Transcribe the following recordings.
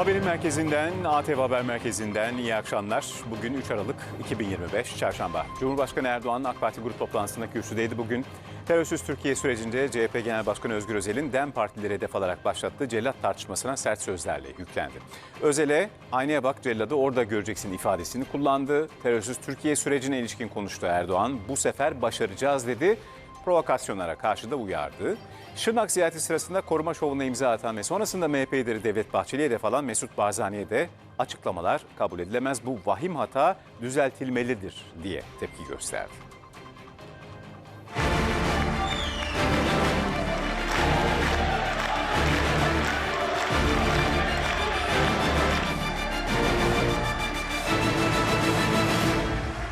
Haberin merkezinden, ATV Haber Merkezi'nden iyi akşamlar. Bugün 3 Aralık 2025 Çarşamba. Cumhurbaşkanı Erdoğan AK Parti grup toplantısında kürsüdeydi bugün. Terörsüz Türkiye sürecinde CHP Genel Başkanı Özgür Özel'in DEM partileri hedef alarak başlattığı cellat tartışmasına sert sözlerle yüklendi. Özel'e aynaya bak celladı orada göreceksin ifadesini kullandı. Terörsüz Türkiye sürecine ilişkin konuştu Erdoğan. Bu sefer başaracağız dedi provokasyonlara karşı da uyardı. Şırnak ziyareti sırasında koruma şovuna imza atan ve sonrasında MHP lideri Devlet Bahçeli'ye hedef alan Mesut Barzani'ye de açıklamalar kabul edilemez. Bu vahim hata düzeltilmelidir diye tepki gösterdi.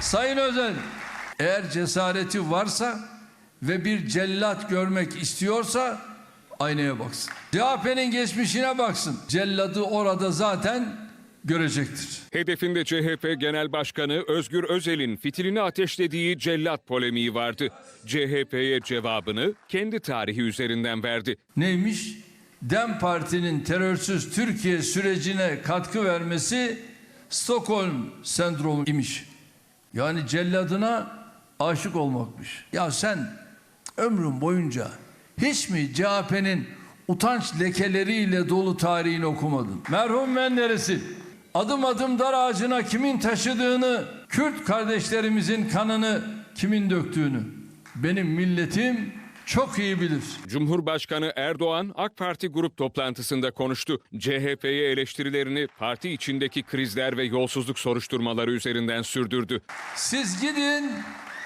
Sayın Özel, eğer cesareti varsa ve bir cellat görmek istiyorsa aynaya baksın. CHP'nin geçmişine baksın. Celladı orada zaten görecektir. Hedefinde CHP Genel Başkanı Özgür Özel'in fitilini ateşlediği cellat polemiği vardı. CHP'ye cevabını kendi tarihi üzerinden verdi. Neymiş? DEM Parti'nin terörsüz Türkiye sürecine katkı vermesi Stockholm sendromu imiş. Yani celladına aşık olmakmış. Ya sen ömrün boyunca hiç mi CHP'nin utanç lekeleriyle dolu tarihini okumadın? Merhum Menderes'i adım adım dar ağacına kimin taşıdığını, Kürt kardeşlerimizin kanını kimin döktüğünü benim milletim çok iyi bilir. Cumhurbaşkanı Erdoğan AK Parti grup toplantısında konuştu. CHP'ye eleştirilerini parti içindeki krizler ve yolsuzluk soruşturmaları üzerinden sürdürdü. Siz gidin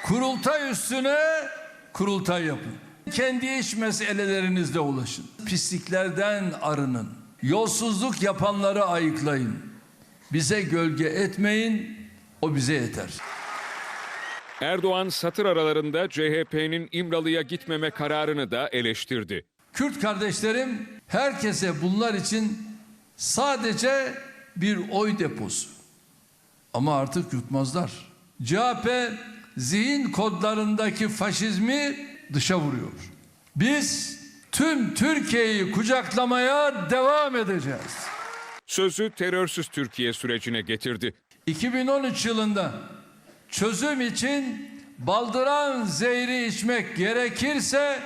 kurultay üstüne kurultay yapın. Kendi iç meselelerinizle ulaşın. Pisliklerden arının. Yolsuzluk yapanları ayıklayın. Bize gölge etmeyin. O bize yeter. Erdoğan satır aralarında CHP'nin İmralı'ya gitmeme kararını da eleştirdi. Kürt kardeşlerim herkese bunlar için sadece bir oy deposu. Ama artık yutmazlar. CHP zihin kodlarındaki faşizmi dışa vuruyor. Biz tüm Türkiye'yi kucaklamaya devam edeceğiz. Sözü terörsüz Türkiye sürecine getirdi. 2013 yılında çözüm için baldıran zehri içmek gerekirse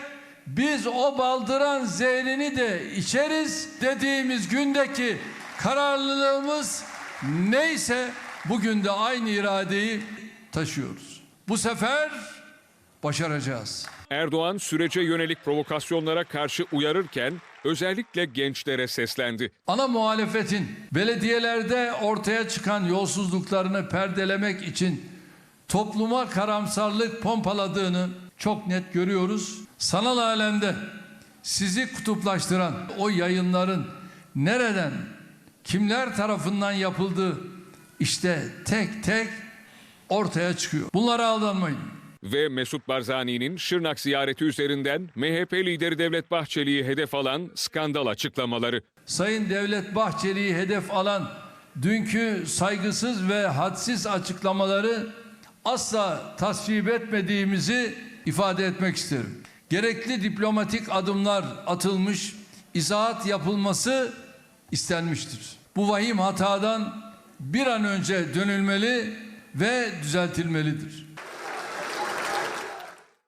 biz o baldıran zehrini de içeriz dediğimiz gündeki kararlılığımız neyse bugün de aynı iradeyi taşıyoruz. Bu sefer başaracağız. Erdoğan sürece yönelik provokasyonlara karşı uyarırken özellikle gençlere seslendi. Ana muhalefetin belediyelerde ortaya çıkan yolsuzluklarını perdelemek için topluma karamsarlık pompaladığını çok net görüyoruz. Sanal alemde sizi kutuplaştıran o yayınların nereden, kimler tarafından yapıldığı işte tek tek ortaya çıkıyor. Bunlara aldanmayın. Ve Mesut Barzani'nin Şırnak ziyareti üzerinden MHP lideri Devlet Bahçeli'yi hedef alan skandal açıklamaları. Sayın Devlet Bahçeli'yi hedef alan dünkü saygısız ve hadsiz açıklamaları asla tasvip etmediğimizi ifade etmek isterim. Gerekli diplomatik adımlar atılmış, izahat yapılması istenmiştir. Bu vahim hatadan bir an önce dönülmeli ve düzeltilmelidir.